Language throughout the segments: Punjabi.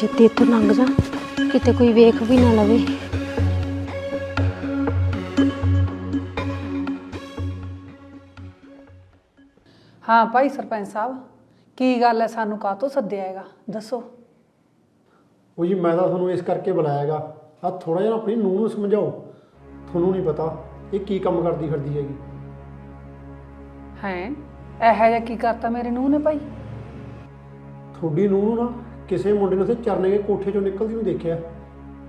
ਛੇਤੀ ਇੱਥੋਂ ਲੰਘ ਜਾ। ਕਿਤੇ ਕੋਈ ਵੇਖ ਵੀ ਨਾ ਲਵੇ। ਹਾਂ ਭਾਈ ਸਰਪੰਚ ਸਾਹਿਬ ਕੀ ਗੱਲ ਹੈ ਸਾਨੂੰ ਕਾਹਤੋਂ ਸੱਦਿਆ ਹੈਗਾ? ਦੱਸੋ। ਉਹ ਜੀ ਮੈਂ ਤਾਂ ਤੁਹਾਨੂੰ ਇਸ ਕਰਕੇ ਬੁਲਾਇਆਗਾ ਆ ਥੋੜਾ ਜਿਹਾ ਨਾ ਆਪਣੀ ਨੂੰਹ ਨੂੰ ਸਮਝਾਓ। ਤੁਹਾਨੂੰ ਨਹੀਂ ਪਤਾ ਇਹ ਕੀ ਕੰਮ ਕਰਦੀ ਫਿਰਦੀ ਹੈਗੀ। ਹੈ? ਇਹੋ ਜਿਹਾ ਕੀ ਕਰਤਾ ਮੇਰੇ ਨੂੰਹ ਨੇ ਭਾਈ? ਤੁਹਾਡੀ ਨੂੰਹ ਨੂੰ ਨਾ ਕਿਸੇ ਮੁੰਡੇ ਨੇ ਉੱਥੇ ਚਰਨੇ ਦੇ ਕੋਠੇ ਚੋਂ ਨਿਕਲਦੀ ਨੂੰ ਦੇਖਿਆ।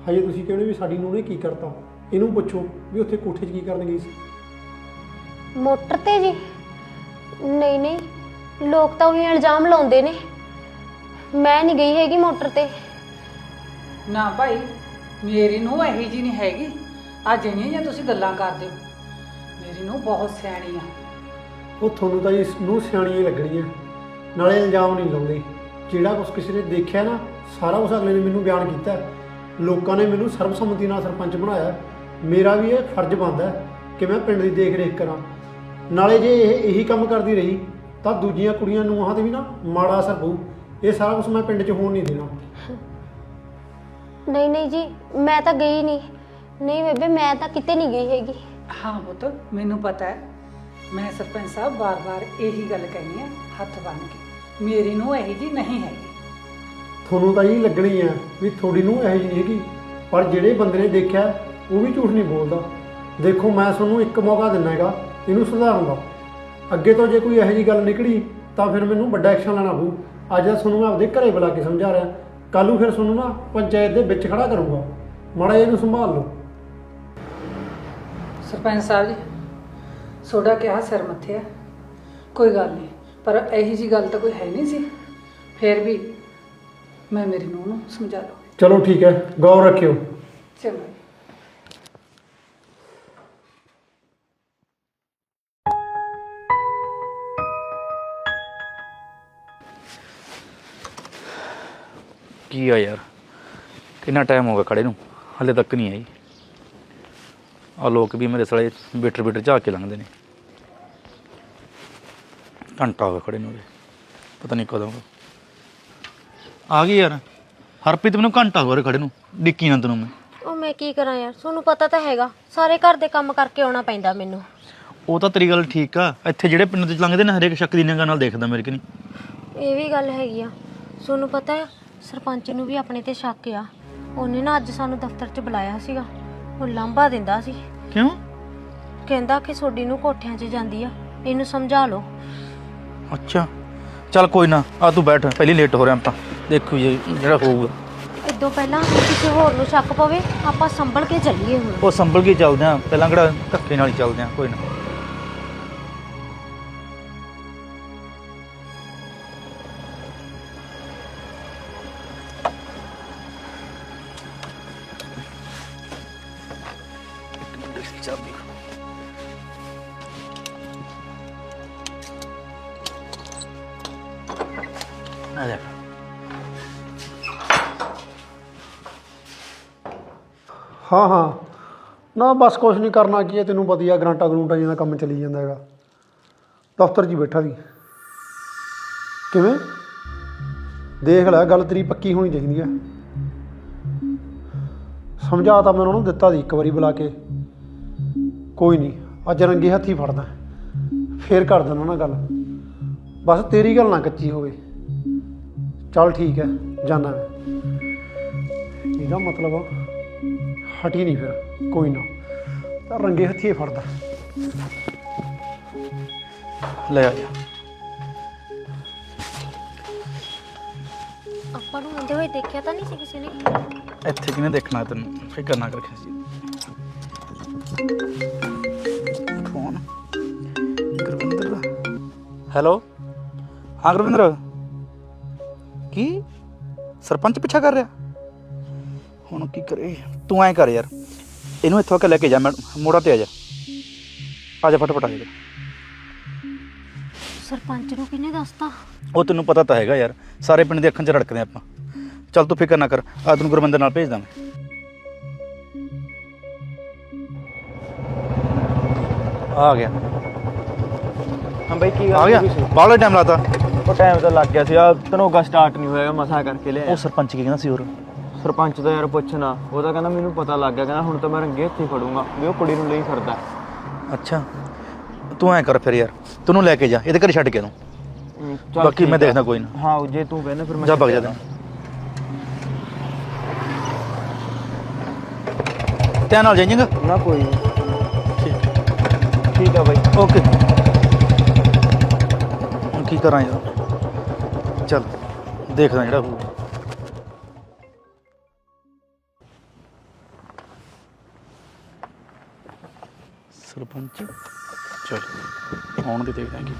ਹਜੇ ਤੁਸੀਂ ਕਹਿੰਦੇ ਵੀ ਸਾਡੀ ਨੂੰਹ ਨੇ ਕੀ ਕਰਤਾ। ਇਹਨੂੰ ਪੁੱਛੋ ਵੀ ਉੱਥੇ ਕੋਠੇ 'ਚ ਕੀ ਕਰਨ ਗਈ ਸੀ। ਮੋਟਰ ਤੇ ਜੀ। ਨਹੀਂ ਨਹੀਂ। ਲੋਕ ਤਾਂ ਉਹੀ ਇਲਜ਼ਾਮ ਲਾਉਂਦੇ ਨੇ। ਮੈਂ ਨਹੀਂ ਗਈ ਹੈਗੀ ਮੋਟਰ ਤੇ। ਨਾ ਭਾਈ ਮੇਰੀ ਨੂੰਹ ਇਹੀ ਜੀ ਨਹੀਂ ਹੈਗੀ। ਆ ਜਿਹੜੀਆਂ ਜਾਂ ਤੁਸੀਂ ਗੱਲਾਂ ਕਰਦੇ ਹੋ। ਮੇਰੀ ਨੂੰਹ ਬਹੁਤ ਸਿਆਣੀ ਆ। ਉਹ ਤੁਹਾਨੂੰ ਤਾਂ ਇਸ ਨੂੰ ਸਿਆਣੀ ਹੀ ਲੱਗਣੀ ਹੈ ਨਾਲੇ ਇਲਜ਼ਾਮ ਨਹੀਂ ਲਾਉਂਦੇ। ਜਿਹੜਾ ਕੁਝ ਕਿਸੇ ਨੇ ਦੇਖਿਆ ਨਾ ਸਾਰਾ ਕੁਝ ਅਗਲੇ ਨੇ ਮੈਨੂੰ ਬਿਆਨ ਕੀਤਾ ਹੈ। ਲੋਕਾਂ ਨੇ ਮੈਨੂੰ ਸਰਬਸੰਮਤੀ ਨਾਲ ਸਰਪੰਚ ਬਣਾਇਆ ਹੈ। ਮੇਰਾ ਵੀ ਇਹ ਫਰਜ਼ ਬਣਦਾ ਹੈ ਕਿ ਮੈਂ ਪਿੰਡ ਦੀ ਦੇਖ ਰੇਖ ਕਰਾਂ। ਨਾਲੇ ਜੇ ਇਹ ਇਹੀ ਕੰਮ ਕਰਦੀ ਰਹੀ ਤਾਂ ਦੂਜੀਆਂ ਕੁੜੀਆਂ ਨੂੰਹਾਂ ਤੇ ਵੀ ਨਾ ਮਾੜਾ ਅਸਰ ਪਊ। ਇਹ ਸਾਰਾ ਕੁਝ ਮੈਂ ਪਿੰਡ 'ਚ ਹੋਣ ਨਹੀਂ ਦੇਣਾ। ਨਹੀਂ ਨਹੀਂ ਜੀ ਮੈਂ ਤਾਂ ਗਈ ਨਹੀਂ। ਨਹੀਂ ਬੇਬੇ ਮੈਂ ਤਾਂ ਕਿਤੇ ਨਹੀਂ ਗਈ ਹੈਗੀ। ਹਾਂ ਪੁੱਤ ਮੈਨੂੰ ਪਤਾ ਹੈ। ਮੈਂ ਸਰਪੰਚ ਸਾਹਿਬ ਬਾਰ-ਬਾਰ ਇਹੀ ਗੱਲ ਕਹਿਣੀ ਆ ਹੱਥ ਬੰਨ ਕੇ। ਮੇਰੀ ਨੂੰਹ ਇਹੀ ਜੀ ਨਹੀਂ ਹੈਗੀ। ਤੁਹਾਨੂੰ ਤਾਂ ਇਹ ਲੱਗਣੀ ਹੈ ਵੀ ਤੁਹਾਡੀ ਨੂੰ ਇਹੋ ਜਿਹੀ ਨਹੀਂ ਹੈਗੀ ਪਰ ਜਿਹੜੇ ਬੰਦੇ ਨੇ ਦੇਖਿਆ ਉਹ ਵੀ ਝੂਠ ਨਹੀਂ ਬੋਲਦਾ। ਦੇਖੋ ਮੈਂ ਤੁਹਾਨੂੰ ਇੱਕ ਮੌਕਾ ਦਿੰਦਾ ਹੈਗਾ ਇਹਨੂੰ ਸੁਧਾਰਨ ਦਾ। ਅੱਗੇ ਤੋਂ ਜੇ ਕੋਈ ਇਹੋ ਜਿਹੀ ਗੱਲ ਨਿਕਲੀ ਤਾਂ ਫਿਰ ਮੈਨੂੰ ਵੱਡਾ ਐਕਸ਼ਨ ਲੈਣਾ ਪਊ। ਅੱਜ ਤੁਹਾਨੂੰ ਮੈਂ ਆਪਦੇ ਘਰੇ ਬੁਲਾ ਕੇ ਸਮਝਾ ਰਿਹਾ। ਕੱਲ ਨੂੰ ਫਿਰ ਤੁਹਾਨੂੰ ਨਾ ਪੰਚਾਇਤ ਦੇ ਵਿੱਚ ਖੜਾ ਕਰੂੰਗਾ। ਮਾੜਾ ਇਹਨੂੰ ਸੰਭਾਲ ਲਓ। ਸਰਪੰਚ ਸਾਹਿਬ ਜੀ ਸੋਡਾ ਕਿਹਾ ਸਿਰ ਮੱਥੇ ਆ। ਕੋਈ ਗੱਲ ਨਹੀਂ। ਪਰ ਇਹੀ ਜੀ ਗੱਲ ਤਾਂ ਕੋਈ ਹੈ ਨਹੀਂ ਸੀ। ਫਿਰ ਵੀ ਮੈਂ ਮੇਰੀ ਨੂੰਹ ਨੂੰ ਸਮਝਾ ਲਵਾਂ ਚਲੋ ਠੀਕ ਹੈ ਗੌਰ ਰੱਖਿਓ। ਚਲੋ ਕੀ ਆ ਯਾਰ? ਕਿੰਨਾ ਟਾਈਮ ਹੋ ਗਿਆ ਖੜੇ ਨੂੰ? ਹਲੇ ਤੱਕ ਨਹੀਂ ਆਈ। ਆ ਲੋਕ ਵੀ ਮੇਰੇ ਸਾਲੇ ਬਿਟਰ ਬਿਟਰ ਝਾਕ ਕੇ ਲੰਘਦੇ ਨੇ। ਘੰਟਾ ਹੋ ਗਿਆ ਖੜੇ ਨੂੰ ਉਰੇ। ਪਤਾ ਨਹੀਂ ਕਦੋਂ ਆ ਗਈ ਯਾਰ। ਹਰਪ੍ਰੀਤ ਮੈਨੂੰ ਘੰਟਾ ਹੋ ਗਿਆ ਉਰੇ ਖੜੇ ਨੂੰ। ਡਿੱਕੀ ਨਾ ਤੈਨੂੰ ਮੈਂ। ਉਹ ਮੈਂ ਕੀ ਕਰਾਂ ਯਾਰ? ਤੁਹਾਨੂੰ ਪਤਾ ਤਾਂ ਹੈਗਾ। ਸਾਰੇ ਘਰ ਦੇ ਕੰਮ ਕਰਕੇ ਆਉਣਾ ਪੈਂਦਾ ਮੈਨੂੰ। ਉਹ ਤਾਂ ਤੇਰੀ ਗੱਲ ਠੀਕ ਆ। ਇੱਥੇ ਜਿਹੜੇ ਪਿੰਡ ਤੋਂ ਲੰਘਦੇ ਨੇ ਹਰੇਕ ਸ਼ੱਕ ਦੀ ਨਿਗਾਹ ਨਾਲ ਦੇਖਦਾ ਮੇਰੇ ਕਿ ਨਹੀਂ। ਇਹ ਵੀ ਗੱਲ ਹੈਗੀ ਆ। ਤੁਹਾਨੂੰ ਪਤਾ ਹੈ ਸਰਪੰਚ ਨੂੰ ਵੀ ਆਪਣੇ ਤੇ ਸ਼ੱਕ ਆ। ਉਹਨੇ ਨਾ ਅੱਜ ਸਾਨੂੰ ਦਫ਼ਤਰ 'ਚ ਬੁਲਾਇਆ ਸੀਗਾ। ਉਹ ਲਾਂਭਾ ਦਿੰਦਾ ਸੀ। ਕਿਉਂ? ਕਹਿੰਦਾ ਕਿ ਸੋਡੀ ਨੂੰ ਕੋਠਿਆਂ 'ਚ ਜਾਂਦੀ ਆ। ਇਹਨੂੰ ਸਮਝਾ ਲਓ। ਅੱਛਾ। ਚੱਲ ਕੋਈ ਨਾ ਆ ਤੂੰ ਬੈਠ ਪਹਿਲੀ ਲੇਟ ਹੋ ਰਿਹਾ ਆਪਾਂ ਦੇਖੂ ਜੇ ਜਿਹੜਾ ਹੋਊਗਾ। ਇਦੋਂ ਪਹਿਲਾਂ ਕਿਸੇ ਹੋਰ ਨੂੰ ਸ਼ੱਕ ਪਵੇ ਆਪਾਂ ਸੰਭਲ ਕੇ ਚੱਲੀਏ ਹੁਣ। ਉਹ ਸੰਭਲ ਕੇ ਚੱਲਦੇ ਆ ਪਹਿਲਾਂ ਕਿਹੜਾ ਧੱਕੇ ਨਾਲ ਹੀ ਚੱਲਦੇ ਆ ਕੋਈ ਨਾ। ਆ ਜਾ ਹਾਂ ਹਾਂ। ਨਾ ਬਸ ਕੁਛ ਨਹੀਂ ਕਰਨਾ, ਕੀ ਹੈ ਤੈਨੂੰ ਪਤਾ ਹੀ ਆ, ਗਰਾਂਟਾ ਗਰੂੰਟਾ ਜਿਹਦਾ ਕੰਮ ਚੱਲੀ ਜਾਂਦਾ ਹੈਗਾ। ਦਫ਼ਤਰ 'ਚ ਹੀ ਬੈਠਾ ਸੀ। ਕਿਵੇਂ? ਦੇਖ ਲੈ, ਗੱਲ ਤੇਰੀ ਪੱਕੀ ਹੋਣੀ ਚਾਹੀਦੀ ਹੈ। ਸਮਝਾ ਤਾਂ ਮੈਂ ਉਹਨਾਂ ਨੂੰ ਦਿੱਤਾ ਸੀ ਇੱਕ ਵਾਰੀ ਬੁਲਾ ਕੇ। ਕੋਈ ਨਹੀਂ ਅੱਜ ਰੰਗੇ ਹੱਥੀ ਫੜਦਾ। ਫੇਰ ਕਰ ਦਿੰਦਾ ਨਾ ਗੱਲ। ਬਸ ਤੇਰੀ ਗੱਲ ਨਾ ਕੱਚੀ ਹੋਵੇ। ਚੱਲ ਠੀਕ ਹੈ ਜਾਣਾ ਮੈਂ। ਇਹਦਾ ਮਤਲਬ ਹਟੀ ਨਹੀਂ ਫਿਰ ਕੋਈ ਨਾ। ਤਾਂ ਰੰਗੇ ਹੱਥੀਂ ਫੜਦਾ। ਲੈ ਆ ਜਾ। ਆਪਾਂ ਨੂੰ ਆਉਂਦੇ ਹੋਏ ਦੇਖਿਆ ਤਾਂ ਨਹੀਂ ਸੀ ਕਿਸੇ ਨੇ? ਇੱਥੇ ਕਿਨੇ ਦੇਖਣਾ ਤੈਨੂੰ? ਫਿਕਰ ਨਾ ਕਰ ਖਿਆਸੀ ਫੋਨ ਗੁਰਵਿੰਦਰ ਦਾ। ਹੈਲੋ? ਹਾਂ ਗੁਰਵਿੰਦਰ? ਕੀ ਸਰਪੰਚ ਪਿੱਛਾ ਕਰ ਰਿਹਾ? ਹੁਣ ਕੀ ਕਰੇ? ਤੂੰ ਐਂ ਕਰ ਯਾਰ। ਇਹਨੂੰ ਇੱਥੋਂ ਆ ਕੇ ਲੈ ਕੇ ਜਾ ਮੈਂ ਮੋੜਾ ਤੇ ਆ ਜਾ। ਆ ਜਾ ਫਟਾਫਟ ਆ ਜਾ। ਸਰਪੰਚ ਨੂੰ ਕਿਹਨੇ ਦੱਸਤਾ? ਉਹ ਤੈਨੂੰ ਪਤਾ ਤਾਂ ਹੈਗਾ ਯਾਰ। ਸਾਰੇ ਪਿੰਡ ਦੇ ਅੱਖਾਂ 'ਚ ਰੜਕਦੇ ਆਪਾਂ। ਚੱਲ ਤੂੰ ਫਿਕਰ ਨਾ ਕਰ। ਆ ਤੈਨੂੰ ਗੁਰਵਿੰਦਰ ਨਾਲ ਭੇਜ ਦਾਂ ਮੈਂ ਆ ਗਿਆ। ਹਾਂ ਬਾਈ ਕੀ ਆ ਗਿਆ। ਬਾਹਲਾ ਟਾਈਮ ਲਾਤਾ। ਉਹ ਟਾਈਮ ਤਾਂ ਲੱਗ ਗਿਆ ਸੀ। ਆ ਧਨੋਗਾ ਸਟਾਰਟ ਨਹੀਂ ਹੋਇਆ ਮਸਾ ਕਰਕੇ ਲਿਆ ਉਹ ਸਰਪੰਚ ਕੀ ਕਹਿੰਦਾ ਸੀ ਹੋਰ? ਸਰਪੰਚ ਦਾ ਯਾਰ ਪੁੱਛਣਾ ਉਹ ਤਾਂ ਕਹਿੰਦਾ ਮੈਨੂੰ ਪਤਾ ਲੱਗ ਗਿਆ ਕਹਿੰਦਾ ਹੁਣ ਤਾਂ ਮੈਂ ਰੰਗੇ ਹੱਥੀ ਫੜੂੰਗਾ ਵੀ ਉਹ ਕੁੜੀ ਨੂੰ ਲਈ ਫਿਰਦਾ। ਅੱਛਾ। ਤੂੰ ਐ ਕਰ ਫਿਰ ਯਾਰ ਤੈਨੂੰ ਲੈ ਕੇ ਜਾ ਇਹਦੇ ਘਰ ਛੱਡ ਕੇ ਤੂੰ ਹਮ, ਚੱਲ ਬਾਕੀ ਮੈਂ ਆ। ਦੇਖਦਾ ਕੋਈ ਨਾ। ਹਾਂ ਜੇ ਤੂੰ ਕਹਿੰਦਾ ਫਿਰ ਮੈਂ ਜਾ ਭਗ ਜਾ। ਤੈਨੂੰ। ਧਿਆਨ ਨਾਲ ਜਾਈਂਗਾ ਨਾ ਕੋਈ ਨੀ। ਠੀਕ। ਠੀਕ ਆ ਬਾਈ। ਓਕੇ। ਹੁਣ ਕੀ ਕਰਾਂ ਯਾਰ? ਚੱਲ ਦੇਖਦਾ ਜਿਹੜਾ ਹੋਊ। ਸਰਪੰਚ ਚਲ। ਆਉਣ ਦੇ ਦੇਖਦਾ ਕੀ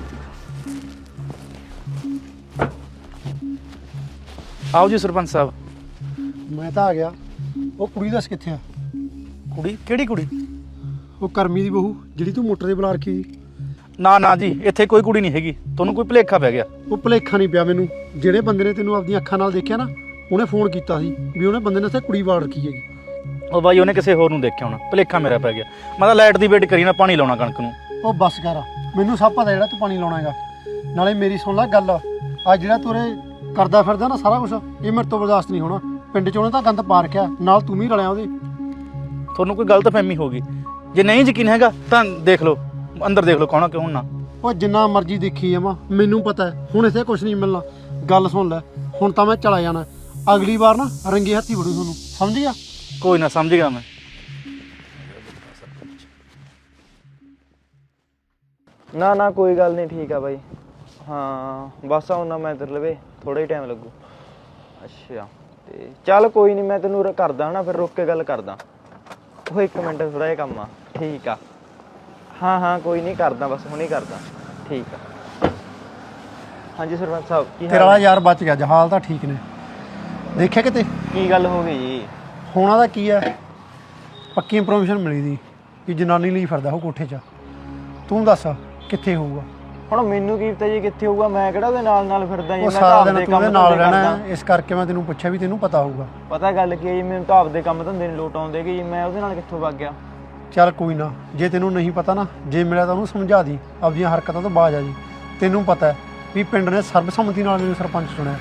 ਆਓ ਜੀ ਸਰਪੰਚ ਸਾਹਿਬ। ਮੈਂ ਤਾਂ ਆ ਗਿਆ। ਉਹ ਕੁੜੀ ਦੱਸ ਕਿੱਥੇ ਆ? ਕੁੜੀ? ਕਿਹੜੀ ਕੁੜੀ? ਉਹ ਕਰਮੀ ਦੀ ਬਹੂ ਜਿਹੜੀ ਤੂੰ ਮੋਟਰ ਦੇ ਬੁਲਾ ਰੱਖੀ ਸੀ। ਨਾ ਨਾ ਜੀ ਇੱਥੇ ਕੋਈ ਕੁੜੀ ਨਹੀਂ ਹੈਗੀ। ਤੁਹਾਨੂੰ ਕੋਈ ਭੁਲੇਖਾ ਪੈ ਗਿਆ। ਉਹ ਭੁਲੇਖਾ ਨਹੀਂ ਪਿਆ ਮੈਨੂੰ। ਜਿਹੜੇ ਬੰਦੇ ਨੇ ਤੈਨੂੰ ਆਪਣੀਆਂ ਅੱਖਾਂ ਨਾਲ ਦੇਖਿਆ ਨਾ ਉਹਨੇ ਫੋਨ ਕੀਤਾ ਸੀ ਵੀ ਉਹਨੇ ਬੰਦੇ ਨੇ ਉੱਥੇ ਕੁੜੀ ਵਾੜ ਰੱਖੀ ਹੈਗੀ। ਉਹ ਬਾਈ ਉਹਨੇ ਕਿਸੇ ਹੋਰ ਨੂੰ ਦੇਖਿਆ ਹੋਣਾ। ਭੁਲੇਖਾ ਮੇਰਾ ਪੈ ਗਿਆ। ਮੈਂ ਤਾਂ ਲਾਈਟ ਦੀ ਵੇਟ ਕਰੀ ਨਾ ਪਾਣੀ ਲਾਉਣਾ ਕਣਕ ਨੂੰ। ਉਹ ਬੱਸ ਕਰ। ਮੈਨੂੰ ਸਭ ਪਤਾ ਜਿਹੜਾ ਤੂੰ ਪਾਣੀ ਲਾਉਣਾ ਹੈਗਾ। ਨਾਲੇ ਮੇਰੀ ਸੁਣ ਲੈ ਗੱਲ। ਆ ਜਿਹੜਾ ਤੂੰ ਉਰੇ ਕਰਦਾ ਫਿਰਦਾ ਨਾ ਸਾਰਾ ਕੁਝ ਇਹ ਮੇਰੇ ਤੋਂ ਬਰਦਾਸ਼ਤ ਨਹੀਂ ਹੋਣਾ। ਪਿੰਡ 'ਚ ਉਹਨੇ ਤਾਂ ਗੰਦ ਪਾ ਰੱਖਿਆ। ਨਾਲ ਤੂੰ ਵੀ ਰਲਿਆ ਉਹਦੇ। ਤੁਹਾਨੂੰ ਕੋਈ ਗਲਤ ਫਹਿਮੀ ਹੋਗੀ ਜੇ ਨਹੀਂ ਯਕੀਨ ਹੈਗਾ ਤਾਂ ਦੇਖ ਲਓ। ਅੰਦਰ ਦੇਖ ਲਓ ਕੌਣਾ ਕਿਉਂ ਨਾ। ਉਹ ਜਿੰਨਾ ਮਰਜ਼ੀ ਦੇਖੀ ਜਾਵਾਂ ਮੈਨੂੰ ਪਤਾ ਹੈ ਹੁਣ ਇੱਥੇ ਕੁਝ ਨਹੀਂ ਮਿਲਣਾ। ਗੱਲ ਸੁਣ ਲੈ ਹੁਣ ਤਾਂ ਮੈਂ ਚਲਾ ਜਾਣਾ। ਅਗਲੀ ਵਾਰ ਨਾ ਰੰਗੇ ਹੱਥੀ ਵੜੂ ਤੁਹਾਨੂੰ ਸਮਝ ਗਿਆ? ਕੋਈ ਨਾ ਸਮਝ ਗਿਆ ਮੈਂ। ਨਾ ਨਾ ਕੋਈ ਗੱਲ ਨਹੀਂ ਠੀਕ ਆ ਬਾਈ। ਹਾਂ ਬਸ ਆਉਣਾ ਮੈਂ ਤੇਰੇ ਲਵੇ ਥੋੜਾ ਹੀ ਟਾਈਮ ਲੱਗੂ। ਅੱਛਾ ਤੇ ਚੱਲ ਕੋਈ ਨਹੀਂ ਮੈਂ ਤੈਨੂੰ ਰ- ਕਰਦਾ ਹਨਾ ਫਿਰ ਰੁੱਕ ਕੇ ਗੱਲ ਕਰਦਾ। ਉਹ ਇੱਕ ਮਿੰਟ ਥੋੜਾ ਜਿਹਾ ਕੰਮ ਆ। ਠੀਕ ਆ। ਹਾਂ ਹਾਂ ਕੋਈ ਨਹੀਂ ਕਰਦਾ ਬਸ ਹੁਣੇ ਕਰਦਾ। ਠੀਕ ਆ। ਹਾਂਜੀ ਸਰਪੰਚ ਸਾਹਿਬ ਕੀ ਤੇਰਾ ਹਾਲ ਵਾਲਾ? ਯਾਰ ਬਚ ਗਿਆ ਜਹਾਲ ਤਾਂ ਠੀਕ ਨੇ। ਦੇਖਿਆ ਕਿਤੇ? ਕੀ ਗੱਲ ਹੋ ਗਈ ਜੀ? ਹੋਣਾ ਦਾ ਕੀ ਹੈ ਪੱਕੀ ਇਨਫੋਰਮੇਸ਼ਨ ਮਿਲੀ ਦੀ ਕਿ ਜਨਾਨੀ ਲਈ ਫਿਰਦਾ ਉਹ ਕੋਠੇ 'ਚ। ਤੂੰ ਦੱਸ ਕਿੱਥੇ ਹੋਊਗਾ? ਹੁਣ ਮੈਨੂੰ ਕੀ ਪਤਾ ਜੀ ਕਿੱਥੇ ਹੋਊਗਾ ਮੈਂ ਕਿਹੜਾ ਉਹਦੇ ਨਾਲ ਨਾਲ ਫਿਰਦਾ ਜੀ? ਉਹ ਮੈਂ ਤਾਂ ਸਾਰਾ ਦਿਨ ਆਪਦੇ ਤੂੰ ਉਹਦੇ ਕੰਮ ਨਾਲ ਧੰਦੇ ਰਹਿਣਾ ਕਰਦਾ। ਹੈ, ਇਸ ਕਰਕੇ ਮੈਂ ਤੈਨੂੰ ਪੁੱਛਿਆ ਵੀ ਤੈਨੂੰ ਪਤਾ ਹੋਊਗਾ। ਪਤਾ ਗੱਲ ਕੀ ਹੈ ਜੀ ਮੈਨੂੰ ਤਾਂ ਆਪਦੇ ਕੰਮ ਧੰਦੇ ਨਹੀਂ ਲੋਟ ਆਉਂਦੇ ਕਿ ਜੀ ਮੈਂ ਉਹਦੇ ਨਾਲ ਕਿੱਥੋਂ ਵਗ ਗਿਆ? ਚੱਲ ਕੋਈ ਨਾ ਜੇ ਤੈਨੂੰ ਨਹੀਂ ਪਤਾ ਨਾ ਜੇ ਮਿਲਿਆ ਤਾਂ ਉਹਨੂੰ ਸਮਝਾ ਦੀ ਆਪਦੀਆਂ ਹਰਕਤਾਂ ਤੋਂ ਬਾਜ ਆ ਜੀ। ਤੈਨੂੰ ਪਤਾ ਹੈ ਵੀ ਪਿੰਡ ਨੇ ਸਰਬਸੰਮਤੀ ਨਾਲ ਮੈਨੂੰ ਸਰਪੰਚ ਚੁਣਿਆ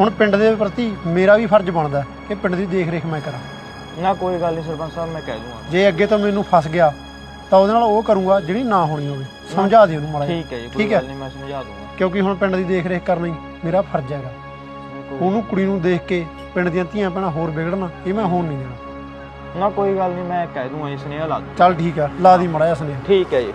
ਹੁਣ ਪਿੰਡ ਦੇ ਪ੍ਰਤੀ ਮੇਰਾ ਵੀ ਫਰਜ਼ ਬਣਦਾ ਹੈ ਕਿ ਪਿੰਡ ਦੀ ਦੇਖ ਰੇਖ ਮੈਂ ਕਰਾਂ। ਨਾ ਕੋਈ ਗੱਲ ਨਹੀਂ ਸਰਪੰਚ ਸਾਹਿਬ ਮੈਂ ਕਹਿ ਦੂੰਗਾ। ਜੇ ਅੱਗੇ ਤੋਂ ਮੈਨੂੰ ਫਸ ਗਿਆ ਤਾਂ ਉਹਦੇ ਨਾਲ ਉਹ ਕਰੂੰਗਾ ਜਿਹੜੀ ਨਾ ਹੋਣੀ ਹੋਵੇ। ਸਮਝਾ ਦੇ ਉਹਨੂੰ ਮਾੜਾ ਜਿਹਾ। ਠੀਕ ਹੈ ਜੀ ਕੋਈ ਠੀਕ ਹੈ? ਗੱਲ ਨਹੀਂ ਮੈਂ ਸਮਝਾ ਦੂੰਗਾ। ਕਿਉਂਕਿ ਹੁਣ ਪਿੰਡ ਦੀ ਦੇਖ ਰੇਖ ਕਰਨਾ ਮੇਰਾ ਫਰਜ਼ ਹੈਗਾ। ਉਹਨੂੰ ਕੁੜੀ ਨੂੰ ਦੇਖ ਕੇ ਪਿੰਡ ਦੀਆਂ ਧੀਆਂ ਭੈਣਾਂ ਹੋਰ ਵਿਗੜਨਾ ਇਹ ਮੈਂ ਹੋਣ ਨਹੀਂ ਦੇਣਾ। ਨਾ ਕੋਈ ਗੱਲ ਨਹੀਂ ਮੈਂ ਕਹਿ ਦੂੰਗਾ ਜੀ ਸੁਨੇਹਾ ਲਾ ਦੂੰ ਚੱਲ ਠੀਕ ਆ ਲਾ ਦੀ ਮੜਾ ਜਿਹਾ ਸੁਨੇਹਾ। ਠੀਕ ਹੈ ਜੀ।